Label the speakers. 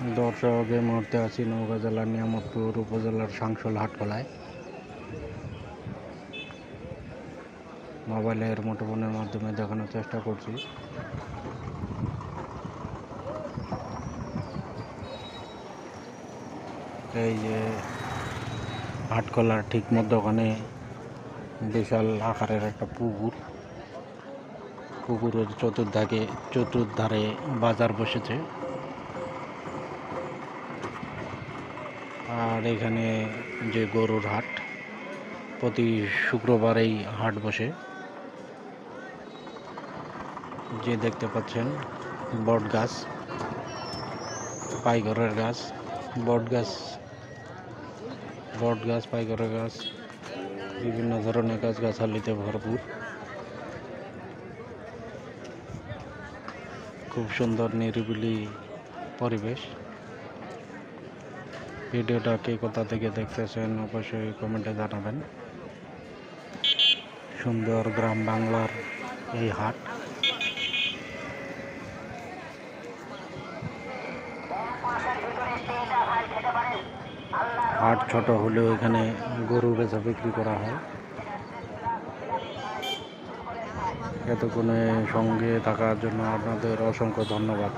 Speaker 1: দর্শক এই মুহূর্তে আছি নৌকা জেলার নিয়ামতপুর উপজেলার সাংসল হাটখোলায় মোবাইলের মুঠোফোনের মাধ্যমে দেখানোর চেষ্টা করছি। এই যে হাটখোলার ঠিক মধ্যখানে বিশাল আকারের একটা পুকুর। পুকুরের চতুর্ধাকে চতুর্ধারে বাজার বসেছে। আর এখানে যে গরুর হাট, প্রতি শুক্রবারেই হাট বসে। যে দেখতে পাচ্ছেন, বট গাছ পাইঘরের গাছ, বট গাছ বট গাছ পাইঘরের গাছ, বিভিন্ন ধরনের গাছ গাছালিতে ভরপুর। খুব সুন্দর নিরিবিলি পরিবেশ। ভিডিওটা কে কোথা থেকে দেখতেছেন অবশ্যই কমেন্টে জানাবেন। সুন্দর গ্রাম বাংলার এই হাট। হাট ছোট হলেও এখানে গরু বেচা বিক্রি করা হয়। এতক্ষণে সঙ্গে থাকার জন্য আপনাদের অসংখ্য ধন্যবাদ।